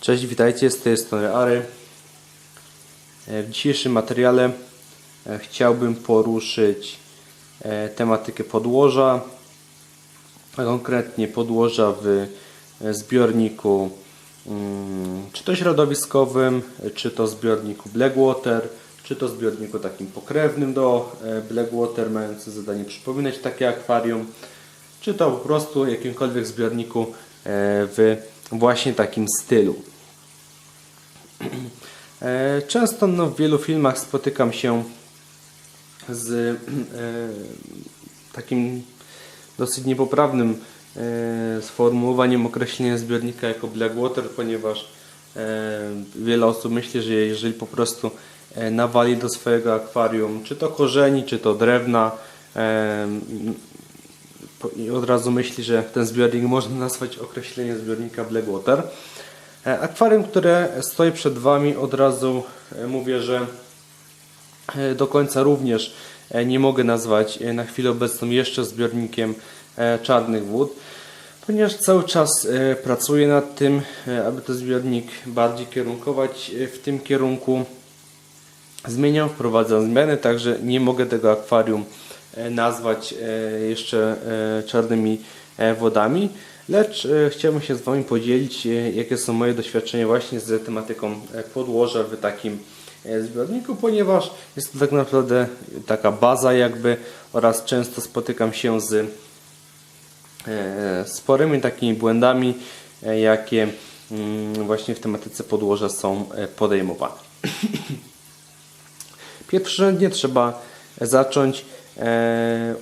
Cześć, witajcie, z tej strony Ary. E, W dzisiejszym materiale e, chciałbym poruszyć e, tematykę podłoża, a konkretnie podłoża w zbiorniku mm, czy to środowiskowym, czy to zbiorniku Blackwater, czy to zbiorniku takim pokrewnym do Blackwater, mający zadanie przypominać takie akwarium, czy to po prostu jakimkolwiek zbiorniku w właśnie takim stylu. E, Często no, w wielu filmach spotykam się z e, takim dosyć niepoprawnym e, sformułowaniem określenia zbiornika jako Blackwater, ponieważ e, wiele osób myśli, że jeżeli po prostu e, nawali do swojego akwarium, czy to korzeni, czy to drewna, e, od razu myśli, że ten zbiornik można nazwać określeniem zbiornika Blackwater. E, Akwarium, które stoi przed Wami, od razu e, mówię, że e, do końca również nie mogę nazwać na chwilę obecną jeszcze zbiornikiem czarnych wód, ponieważ cały czas pracuję nad tym, aby ten zbiornik bardziej kierunkować w tym kierunku. Zmieniam, wprowadzam zmiany, także nie mogę tego akwarium nazwać e, jeszcze e, czarnymi e, wodami, lecz e, chciałbym się z Wami podzielić, e, jakie są moje doświadczenia właśnie z tematyką e, podłoża w takim e, zbiorniku, ponieważ jest to tak naprawdę taka baza jakby oraz często spotykam się z e, sporymi takimi błędami, e, jakie mm, właśnie w tematyce podłoża są e, podejmowane. Pierwszorzędnie trzeba zacząć e,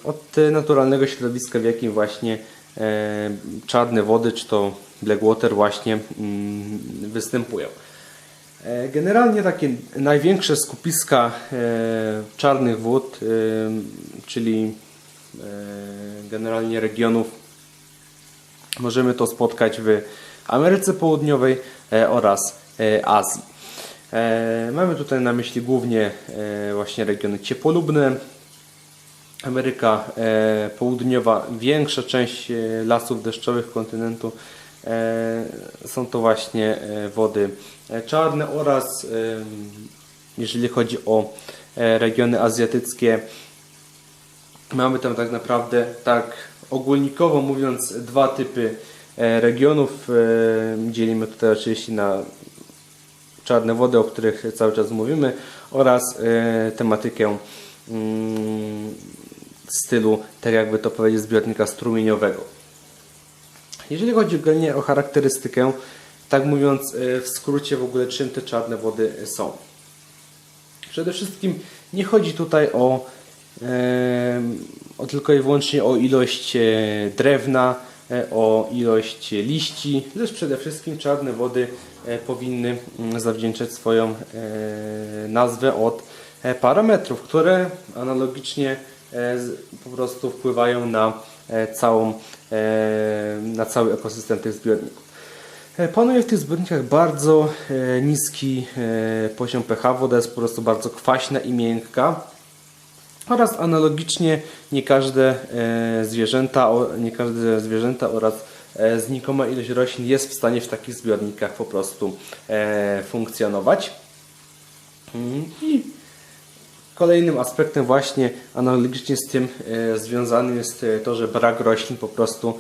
od naturalnego środowiska, w jakim właśnie e, czarne wody, czy to Blackwater właśnie mm, występują. E, Generalnie takie największe skupiska e, czarnych wód, e, czyli e, generalnie regionów, możemy to spotkać w Ameryce Południowej e, oraz e, Azji. E, Mamy tutaj na myśli głównie e, właśnie regiony ciepłolubne. Ameryka e, Południowa, większa część e, lasów deszczowych kontynentu e, są to właśnie wody czarne oraz jeżeli chodzi o regiony azjatyckie, Mamy tam tak naprawdę, tak ogólnikowo mówiąc, dwa typy regionów. Dzielimy tutaj oczywiście na czarne wody, o których cały czas mówimy, oraz tematykę stylu, tak jakby to powiedzieć, zbiornika strumieniowego. Jeżeli chodzi ogólnie o charakterystykę, tak mówiąc e, w skrócie w ogóle czym te czarne wody są. Przede wszystkim nie chodzi tutaj o, o tylko i wyłącznie o ilość e, drewna, e, o ilość liści, lecz przede wszystkim czarne wody e, powinny mm, zawdzięczać swoją nazwę od parametrów, które analogicznie po prostu wpływają na e, całą, e, na cały ekosystem tych zbiorników. E, Panuje w tych zbiornikach bardzo e, niski e, poziom pH. Woda jest po prostu bardzo kwaśna i miękka. Oraz analogicznie nie każde e, zwierzęta, nie każde zwierzęta oraz e, znikoma ilość roślin jest w stanie w takich zbiornikach po prostu e, funkcjonować. Mm, I Kolejnym aspektem właśnie analogicznie z tym e, związany jest e, to, że brak roślin po prostu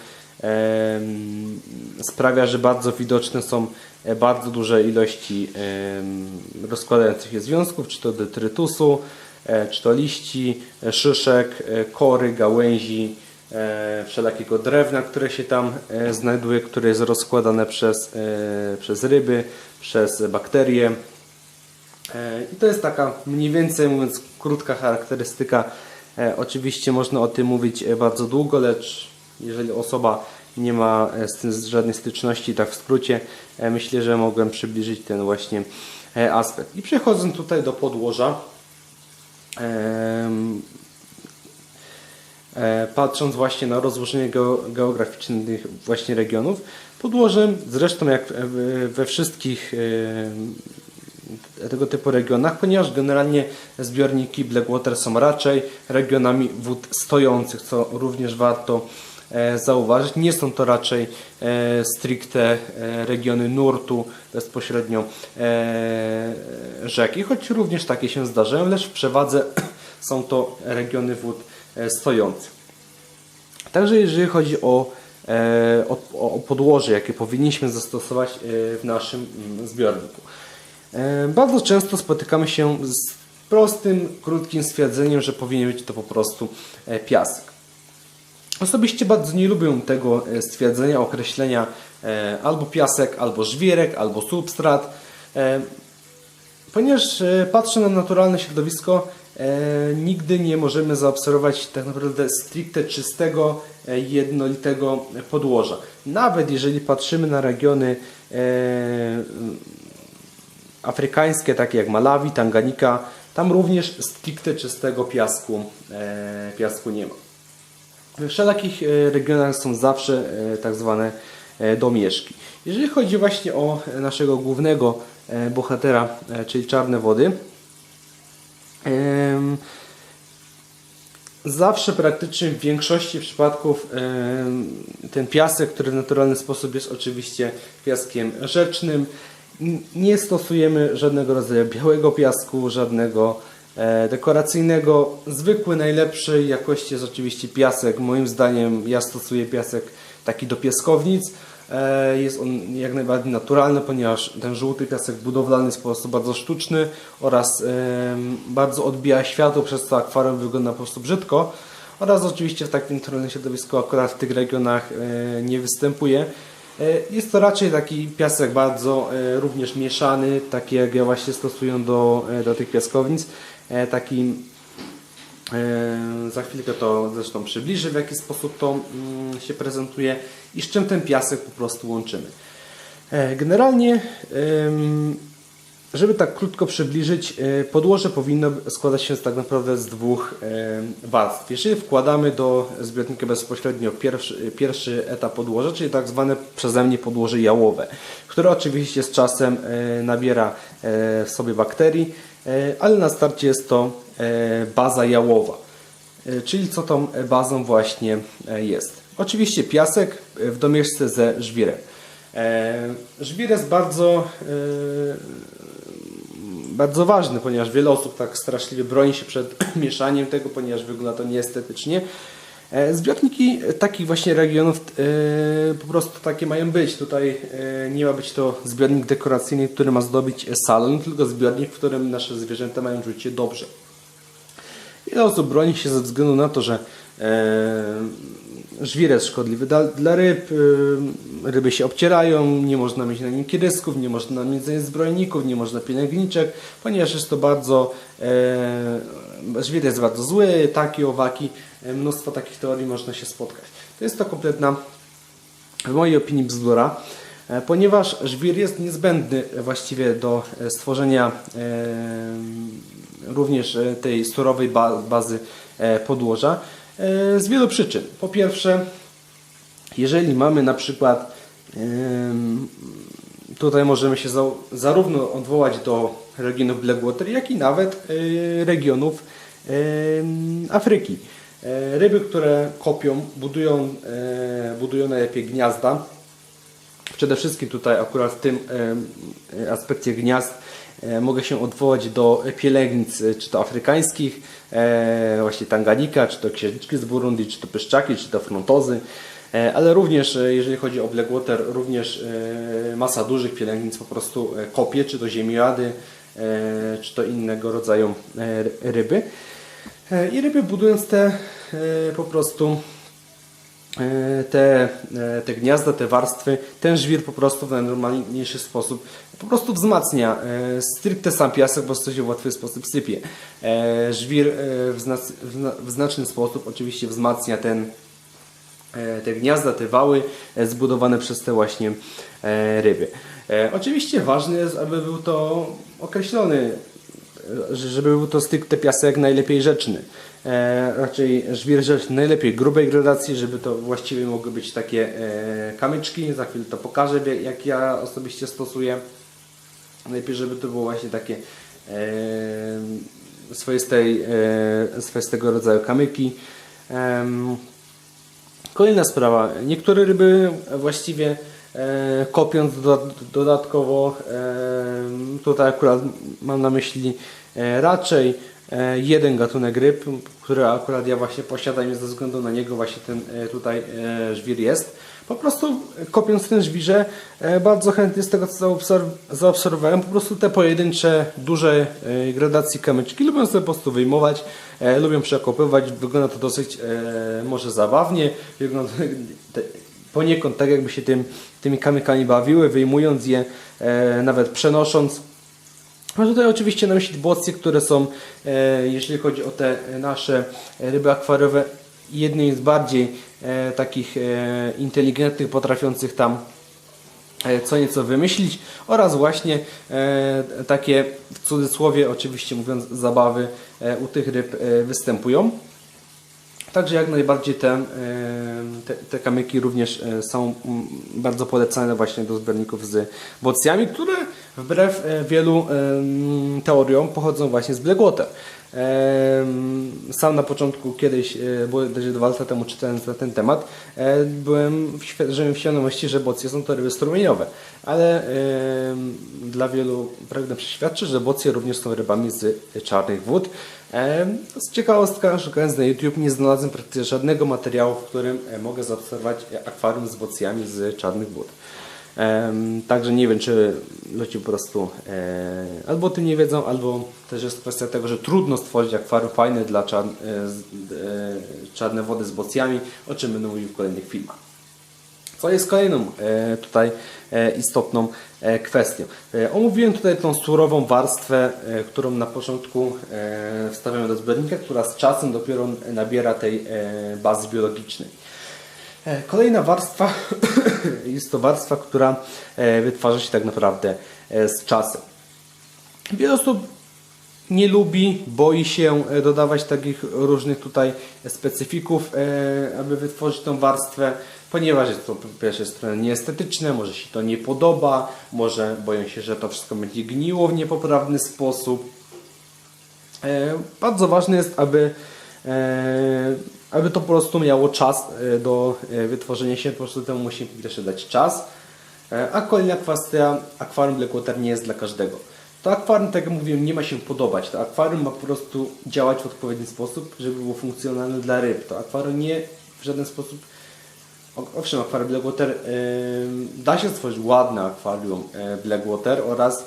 sprawia, że bardzo widoczne są e, bardzo duże ilości rozkładających się związków, czy to detrytusu, czy to liści, szyszek, kory, gałęzi, wszelakiego drewna, które się tam znajduje, które jest rozkładane przez, przez ryby, przez bakterie. E, I to jest taka mniej więcej mówiąc krótka charakterystyka. E, Oczywiście można o tym mówić e, bardzo długo, lecz jeżeli osoba nie ma z tym żadnej styczności, tak w skrócie, myślę, że mogłem przybliżyć ten właśnie aspekt. I przechodząc tutaj do podłoża, patrząc właśnie na rozłożenie geo- geograficzne tych właśnie regionów, podłożem zresztą jak we wszystkich tego typu regionach, ponieważ generalnie zbiorniki Blackwater są raczej regionami wód stojących, co również warto e, zauważyć. Nie są to raczej e, stricte e, regiony nurtu, bezpośrednio rzeki, choć również takie się zdarzają, lecz w przewadze są to regiony wód stojących. Także jeżeli chodzi o, o, o podłoże, jakie powinniśmy zastosować w naszym mm, zbiorniku. E, bardzo często spotykamy się z prostym, krótkim stwierdzeniem, że powinien być to po prostu e, piasek. Osobiście bardzo nie lubię tego e, stwierdzenia, określenia albo piasek, albo żwirek, albo substrat, ponieważ patrzę na naturalne środowisko, nigdy nie możemy zaobserwować tak naprawdę stricte czystego, jednolitego podłoża. Nawet jeżeli patrzymy na regiony afrykańskie, takie jak Malawi, Tanganika, tam również stricte czystego piasku, e, piasku nie ma. We wszelakich e, regionach są zawsze e, tak zwane e, domieszki. Jeżeli chodzi właśnie o naszego głównego bohatera, czyli czarne wody, zawsze praktycznie w większości przypadków ten piasek, który w naturalny sposób jest oczywiście piaskiem rzecznym, nie stosujemy żadnego rodzaju białego piasku, żadnego e, dekoracyjnego. Zwykły, najlepszej jakości jest oczywiście piasek. Moim zdaniem ja stosuję piasek taki do piaskownic. E, Jest on jak najbardziej naturalny, ponieważ ten żółty piasek budowlany jest po prostu bardzo sztuczny oraz em, bardzo odbija światło, przez co akwarem wygląda po prostu brzydko. Oraz oczywiście w takim naturalnym środowisku akurat w tych regionach e, nie występuje. E, Jest to raczej taki piasek bardzo e, również mieszany, taki jak ja właśnie stosuję do, e, do tych piaskownic. Taki za chwilkę to zresztą przybliżę, w jaki sposób to mm, się prezentuje i z czym ten piasek po prostu łączymy. Generalnie, żeby tak krótko przybliżyć, e, podłoże powinno składać się tak naprawdę z dwóch em, warstw. Jeżeli wkładamy do zbiornika bezpośrednio pierwszy, pierwszy etap podłoża, czyli tak zwane przeze mnie podłoże jałowe, które oczywiście z czasem e, nabiera e, w sobie bakterii, e, ale na starcie jest to e, baza jałowa. E, Czyli co tą bazą właśnie e, jest. Oczywiście piasek e, w domieszce ze żwirem. E, Żwir jest bardzo, e, bardzo ważny, ponieważ wiele osób tak straszliwie broni się przed mieszaniem tego, ponieważ wygląda to nieestetycznie. E, Zbiorniki takich właśnie regionów e, po prostu takie mają być. Tutaj e, nie ma być to zbiornik dekoracyjny, który ma zdobić salon, tylko zbiornik, w którym nasze zwierzęta mają czuć się dobrze. Wiele osób broni się ze względu na to, że żwir jest szkodliwy dla, dla ryb, e, ryby się obcierają, nie można mieć na nim kierysków, nie można mieć zbrojników, nie można pielęgniczek, ponieważ jest to bardzo, e, żwir jest bardzo zły, taki, owaki, e, mnóstwo takich teorii można się spotkać. To jest to kompletna, w mojej opinii, bzdura. E, Ponieważ żwir jest niezbędny właściwie do e, stworzenia e, również tej surowej ba- bazy podłoża z wielu przyczyn. Po pierwsze, jeżeli mamy na przykład tutaj możemy się za, zarówno odwołać do regionów Blackwater, jak i nawet e, regionów Afryki. E, Ryby, które kopią, budują, e, budują najlepiej gniazda, Przede wszystkim tutaj akurat w tym e, aspekcie gniazd e, mogę się odwołać do pielęgnic, e, czy to afrykańskich, e, właśnie tanganika, czy to księżniczki z Burundi, czy to pyszczaki, czy to frontozy, e, ale również e, jeżeli chodzi o Blackwater, również e, masa dużych pielęgnic po prostu e, kopie, czy to ziemioady, e, czy to innego rodzaju e, ryby. E, I ryby budując te e, po prostu e, te, e, te gniazda, te warstwy, ten żwir po prostu w najnormalniejszy sposób po prostu wzmacnia e, stricte sam piasek, bo to się w łatwy sposób sypie. E, Żwir e, w, w zna- w znaczny sposób oczywiście wzmacnia ten, e, te gniazda, te wały e, zbudowane przez te właśnie e, ryby. E, Oczywiście ważne jest, aby był to określony że- żeby był to stricte piasek najlepiej rzeczny. E, raczej żwir najlepiej grubej gradacji, żeby to właściwie mogły być takie e, kamyczki. Za chwilę to pokażę, jak- ja osobiście stosuję. Najlepiej, żeby to było właśnie takie e, swoistej, e, swoistego rodzaju kamyki. Em, Kolejna sprawa. Niektóre ryby właściwie e, kopiąc do, dodatkowo, e, tutaj akurat mam na myśli e, raczej e, jeden gatunek ryb, który akurat ja właśnie posiadam i ze względu na niego właśnie ten e, tutaj e, żwir jest. Po prostu kopiąc ten żwirze, e, bardzo chętnie z tego co zaobserw- zaobserwowałem, po prostu te pojedyncze, duże e, gradacji kamyczki lubią sobie po prostu wyjmować, e, lubią przekopywać, wygląda to dosyć e, może zabawnie, wygląda poniekąd tak jakby się tym, tymi kamykami bawiły, wyjmując je, e, nawet przenosząc. Mam tutaj oczywiście na myśli bocje, które są, e, jeżeli chodzi o te nasze ryby akwariowe, jednymi z bardziej e, takich e, inteligentnych, potrafiących tam co nieco wymyślić oraz właśnie takie w cudzysłowie oczywiście mówiąc zabawy u tych ryb występują. Także jak najbardziej te, te, te kamyki również są mm, bardzo polecane właśnie do zbiorników z bocjami, które wbrew e, wielu teoriom pochodzą właśnie z Blackwater. Sam na początku kiedyś, e, bo też dwa lata temu czytając na ten temat, e, byłem w, świadomości, że bocje są to ryby strumieniowe, ale dla wielu pragnę przeświadczyć, że bocje również są rybami z czarnych wód. Z ciekawostka, szukając na YouTube, nie znalazłem praktycznie żadnego materiału, w którym mogę zaobserwować akwarium z bocjami z czarnych wód. Także nie wiem, czy ludzie po prostu e, albo o tym nie wiedzą, albo też jest kwestia tego, że trudno stworzyć akwarium fajne dla czar, e, e, czarne wody z bocjami, o czym będę mówił w kolejnych filmach. Co jest kolejną tutaj istotną kwestią. Omówiłem tutaj tą surową warstwę, którą na początku wstawiamy do zbiornika, która z czasem dopiero nabiera tej bazy biologicznej. E, Kolejna warstwa jest to warstwa, która e, wytwarza się tak naprawdę e, z czasem. Wiele osób nie lubi, boi się dodawać takich różnych tutaj specyfików, aby wytworzyć tą warstwę, ponieważ jest to po pierwsze strony nieestetyczne, może się to nie podoba, może boją się, że to wszystko będzie gniło w niepoprawny sposób. Bardzo ważne jest, aby, aby to po prostu miało czas e, do e, wytworzenia się, po prostu temu musimy też dać czas. E, A kolejna kwestia, akwarium Blackwater nie jest dla każdego. To akwarium, tak jak mówiłem, nie ma się podobać. To akwarium ma po prostu działać w odpowiedni sposób, żeby było funkcjonalne dla ryb. To akwarium nie w żaden sposób Owszem, akwarium Blackwater da się stworzyć ładne akwarium Blackwater oraz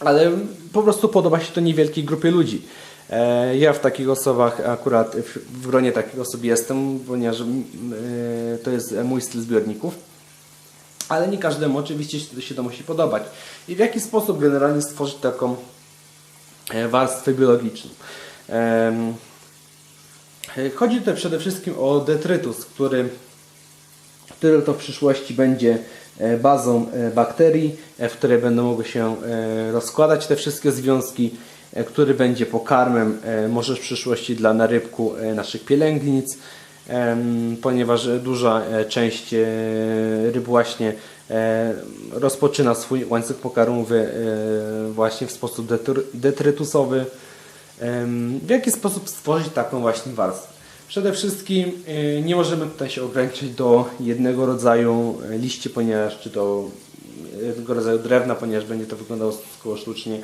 ale po prostu podoba się to niewielkiej grupie ludzi. E, Ja w takich osobach akurat w, gronie takich osób jestem, ponieważ mm, e, to jest mój styl zbiorników. Ale nie każdemu oczywiście się- to musi podobać. I w jaki sposób generalnie stworzyć taką e, warstwę biologiczną? Chodzi tutaj przede wszystkim o detrytus, który który to w przyszłości będzie bazą bakterii, w której będą mogły się rozkładać te wszystkie związki, który będzie pokarmem e, może w przyszłości dla narybku e, naszych pielęgnic, ponieważ duża e, część e, ryb właśnie e, rozpoczyna swój łańcuch pokarmowy e, właśnie w sposób detry- detrytusowy. W jaki sposób stworzyć taką właśnie warstwę? Przede wszystkim nie możemy tutaj się ograniczyć do jednego rodzaju liści, ponieważ czy to jednego rodzaju drewna, ponieważ będzie to wyglądało sztucznie.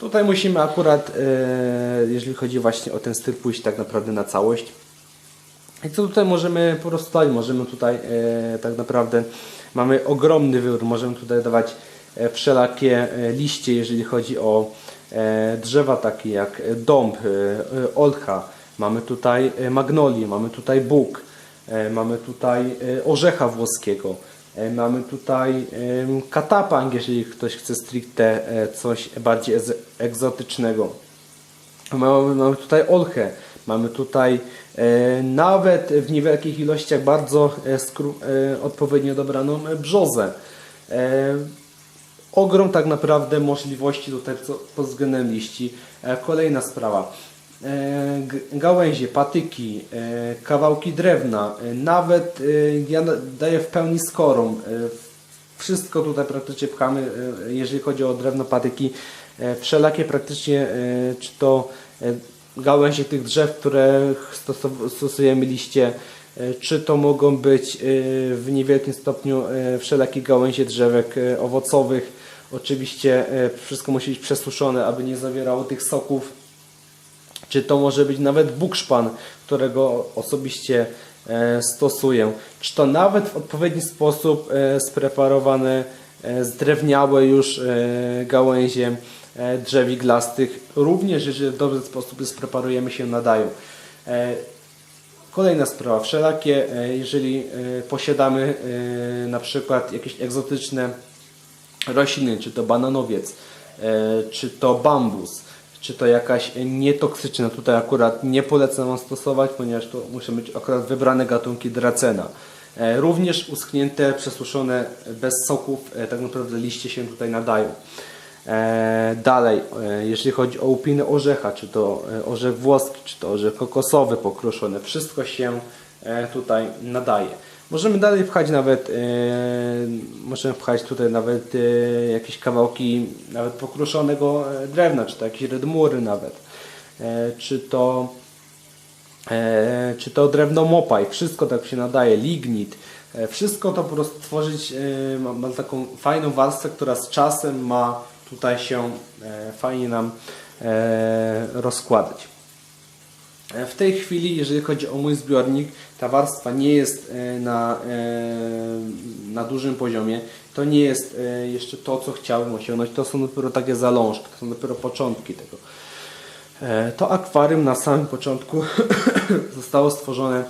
Tutaj musimy akurat, y, jeżeli chodzi właśnie o ten styl, pójść tak naprawdę na całość. I co tutaj możemy po prostu dać? Możemy tutaj e, tak naprawdę mamy ogromny wybór. Możemy tutaj dawać e, wszelakie e, liście, jeżeli chodzi o e, drzewa takie jak dąb, e, e, olcha. Mamy tutaj e, magnolię, mamy tutaj e, mamy tutaj e, orzecha włoskiego. E, Mamy tutaj katapang, jeżeli ktoś chce stricte e, coś bardziej egzotycznego. Mamy, mamy tutaj olchę, mamy tutaj e, nawet w niewielkich ilościach bardzo odpowiednio dobraną brzozę. Ogrom tak naprawdę możliwości tutaj pod względem liści. Kolejna sprawa. E, gałęzie, patyki, e, kawałki drewna, e, nawet ja daję w pełni skorą. Wszystko tutaj praktycznie pchamy, jeżeli chodzi o drewno, patyki, wszelakie praktycznie, czy to gałęzie tych drzew, które stosujemy liście, czy to mogą być w niewielkim stopniu wszelakie gałęzie drzewek owocowych. Oczywiście wszystko musi być przesuszone, aby nie zawierało tych soków. Czy to może być nawet bukszpan, którego osobiście e, stosuję. Czy to nawet w odpowiedni sposób e, spreparowane, e, zdrewniałe już gałęzie drzew iglastych, również jeżeli w dobry sposób je spreparujemy się nadają. Kolejna sprawa, wszelakie, jeżeli posiadamy na przykład jakieś egzotyczne rośliny, czy to bananowiec, czy to bambus, czy to jakaś nietoksyczna, tutaj akurat nie polecam Wam stosować, ponieważ to muszą być akurat wybrane gatunki dracena. E, Również uschnięte, przesuszone, bez soków, e, tak naprawdę liście się tutaj nadają. E, Dalej, jeżeli chodzi o łupiny orzecha, czy to orzech włoski, czy to orzech kokosowy pokruszony, wszystko się tutaj nadaje. Możemy dalej pchać nawet, e, możemy pchać tutaj nawet e, jakieś kawałki nawet pokruszonego e, drewna, czy to jakieś redmury nawet, e, czy to czy to drewno mopaj, wszystko tak się nadaje, lignit, wszystko to po prostu tworzyć, e, ma, ma taką fajną warstwę, która z czasem ma tutaj się fajnie nam rozkładać. E, W tej chwili, jeżeli chodzi o mój zbiornik, ta warstwa nie jest e, na, e, na dużym poziomie. To nie jest jeszcze to, co chciałbym osiągnąć. To są dopiero takie zalążki, to są dopiero początki tego. To akwarium na samym początku zostało stworzone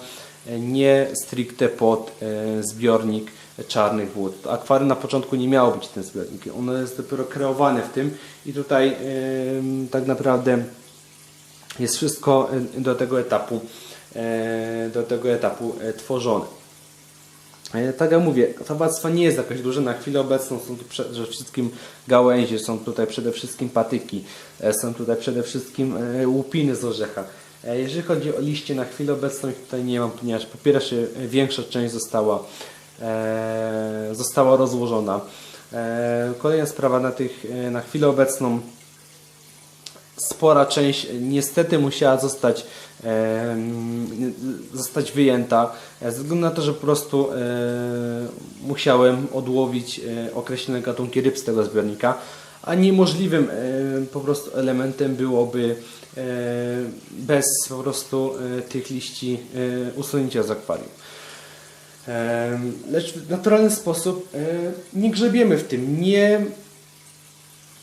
nie stricte pod zbiornik czarnych wód. To akwarium na początku nie miało być tym zbiornikiem. Ono jest dopiero kreowane w tym i tutaj tak naprawdę jest wszystko e, do tego etapu e, do tego etapu e, tworzone. Tak jak mówię, ta warstwa nie jest jakaś duża. Na chwilę obecną są tu przede wszystkim gałęzie, są tutaj przede wszystkim patyki, są tutaj przede wszystkim łupiny z orzecha. Jeżeli chodzi o liście, na chwilę obecną ich tutaj nie mam, ponieważ po pierwsze większa część została, została rozłożona. Kolejna sprawa na, tych, na chwilę obecną spora część niestety musiała zostać, e, zostać wyjęta e, ze względu na to, że po prostu e, musiałem odłowić e, określone gatunki ryb z tego zbiornika, a niemożliwym e, po prostu elementem byłoby e, bez po prostu e, tych liści e, usunięcia z akwarium. E, Lecz w naturalny sposób e, nie grzebiemy w tym, nie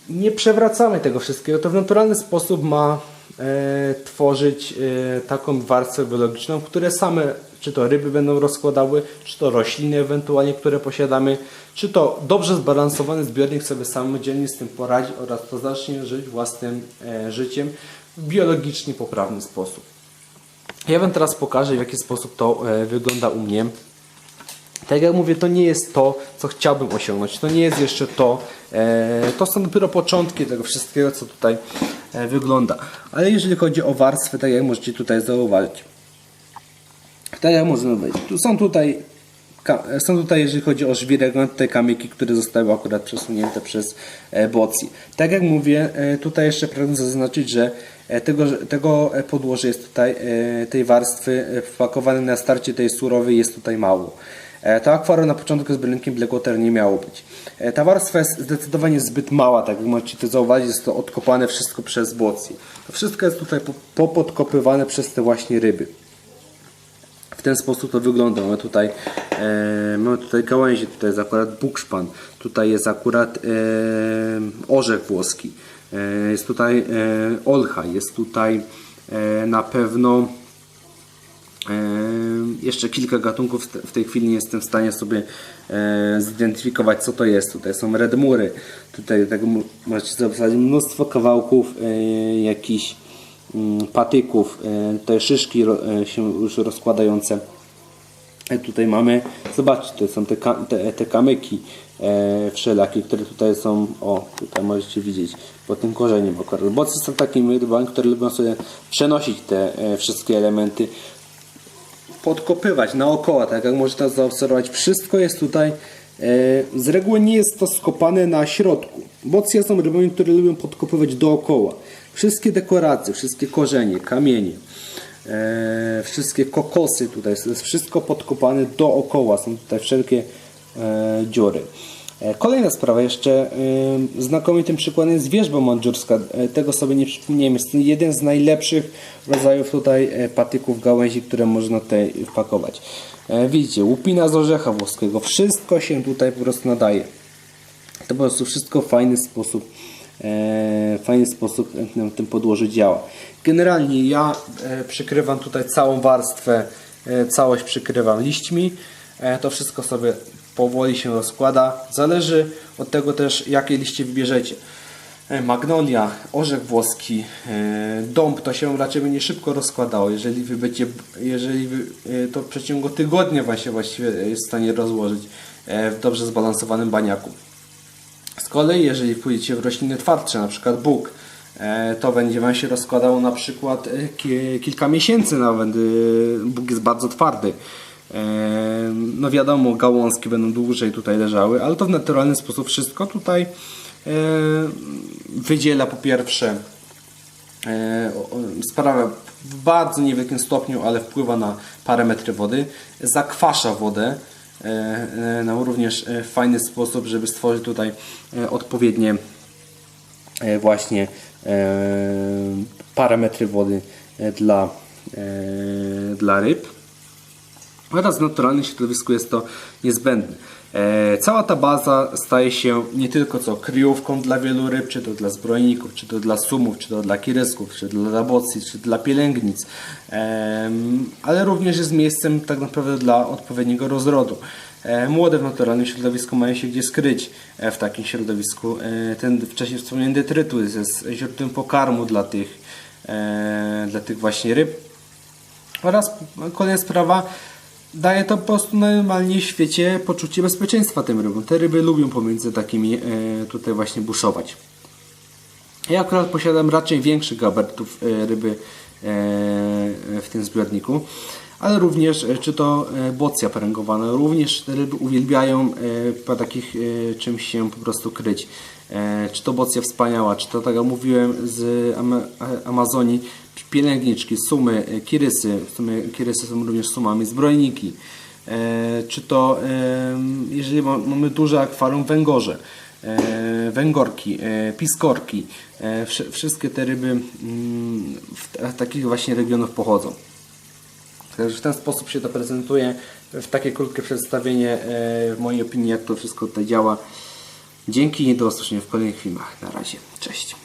nie przewracamy tego wszystkiego. To w naturalny sposób ma e, tworzyć e, taką warstwę biologiczną, które same, czy to ryby będą rozkładały, czy to rośliny ewentualnie, które posiadamy, czy to dobrze zbalansowany zbiornik sobie samodzielnie z tym poradzi oraz to zacznie żyć własnym e, życiem w biologicznie poprawny sposób. Ja Wam teraz pokażę, w jaki sposób to e, wygląda u mnie. Tak jak mówię, to nie jest to, co chciałbym osiągnąć. To nie jest jeszcze to. E, to są dopiero początki tego wszystkiego, co tutaj e, wygląda. Ale jeżeli chodzi o warstwę, tak jak możecie tutaj zauważyć. Tak jak można wejść. Tu są tutaj, są tutaj, jeżeli chodzi o żwirek, mam tutaj kamyki, które zostały akurat przesunięte przez e, bocji. Tak jak mówię, tutaj jeszcze pragnę zaznaczyć, że tego, tego podłoże jest tutaj, tej warstwy e, wpakowane na starcie tej surowej jest tutaj mało. E, To akwarium na początku z brynkiem Blackwater nie miało być. E, Ta warstwa jest zdecydowanie zbyt mała, tak jak możecie zauważyć, jest to odkopane wszystko przez bocję. To wszystko jest tutaj po- popodkopywane przez te właśnie ryby. W ten sposób to wygląda. Mamy tutaj, e, mamy tutaj gałęzie, tutaj jest akurat bukszpan, tutaj jest akurat e, orzech włoski, e, jest tutaj e, olcha, jest tutaj na pewno jeszcze kilka gatunków w te- w tej chwili nie jestem w stanie sobie e, zidentyfikować co to jest. Tutaj są redmury, tutaj mu- możecie zobaczyć mnóstwo kawałków e, jakichś mm, patyków, e, te szyszki się już rozkładające. Tutaj mamy, zobaczcie, to są te, te, te kamyki wszelakie, które tutaj są, o, tutaj możecie widzieć, pod tym korzeniem akurat. Bocy są takimi rybami, które lubią sobie przenosić te wszystkie elementy, podkopywać naokoło, tak jak możecie zaobserwować. Wszystko jest tutaj, e, z reguły nie jest to skopane na środku. Bocy są rybami, które lubią podkopywać dookoła. Wszystkie dekoracje, wszystkie korzenie, kamienie, e, wszystkie kokosy tutaj, jest wszystko podkopane dookoła, są tutaj wszelkie e, dziury. E, Kolejna sprawa, jeszcze e, znakomitym przykładem jest wierzba mandżurska. E, Tego sobie nie przypomniałem. Jest to jeden z najlepszych rodzajów tutaj patyków gałęzi, które można tutaj wpakować. Widzicie, łupina z orzecha włoskiego. Wszystko się tutaj po prostu nadaje. To po prostu wszystko w fajny sposób, e, fajny sposób na tym podłożu działa. Generalnie ja przykrywam tutaj całą warstwę, całość przykrywam liśćmi. To wszystko sobie powoli się rozkłada. Zależy od tego też jakie liście wybierzecie. E, Magnolia, orzech włoski, e, dąb to się raczej będzie szybko rozkładało. Jeżeli wy będziecie, jeżeli wy, e, to w przeciągu tygodnia właśnie właściwie jest w stanie rozłożyć w dobrze zbalansowanym baniaku. Z kolei, jeżeli pójdziecie w rośliny twardsze, na przykład Bóg, to będzie Wam się rozkładało na przykład ki- kilka miesięcy nawet. Bóg jest bardzo twardy. E, No wiadomo, gałązki będą dłużej tutaj leżały, ale to w naturalny sposób wszystko tutaj e, wydziela po pierwsze e, sprawia w bardzo niewielkim stopniu, ale wpływa na parametry wody, zakwasza wodę na również e, fajny sposób, żeby stworzyć tutaj odpowiednie właśnie parametry wody dla, dla ryb oraz w naturalnym środowisku jest to niezbędne. E, cała ta baza staje się nie tylko co kryjówką dla wielu ryb, czy to dla zbrojników, czy to dla sumów, czy to dla kirysków, czy dla labocji, czy dla pielęgnic, Em, ale również jest miejscem tak naprawdę dla odpowiedniego rozrodu. E, Młode w naturalnym środowisku mają się gdzie skryć e, w takim środowisku. E, Ten wcześniej wspomniany detrytus jest źródłem pokarmu dla tych, e, dla tych właśnie ryb. Oraz kolejna sprawa, daje to po prostu normalnie w świecie poczucie bezpieczeństwa tym rybom. Te ryby lubią pomiędzy takimi e, tutaj właśnie buszować. Ja akurat posiadam raczej większych gabarytów e, ryby e, w tym zbiorniku, ale również czy to bocja pręgowana, również te ryby uwielbiają po takich czymś się po prostu kryć. E, Czy to bocja wspaniała, czy to tak jak mówiłem z Ama- Amazonii, pielęgniczki, sumy, e, kirysy, w sumie kirysy są również sumami, zbrojniki, E, czy to jeżeli ma- mamy duże akwarium węgorze, węgorki, piskorki, wszy- wszystkie te ryby mm, w takich właśnie regionów pochodzą. Także w ten sposób się to prezentuje w takie krótkie przedstawienie w mojej opinii jak to wszystko tutaj działa. Dzięki i do usłyszenia w kolejnych filmach. Na razie. Cześć.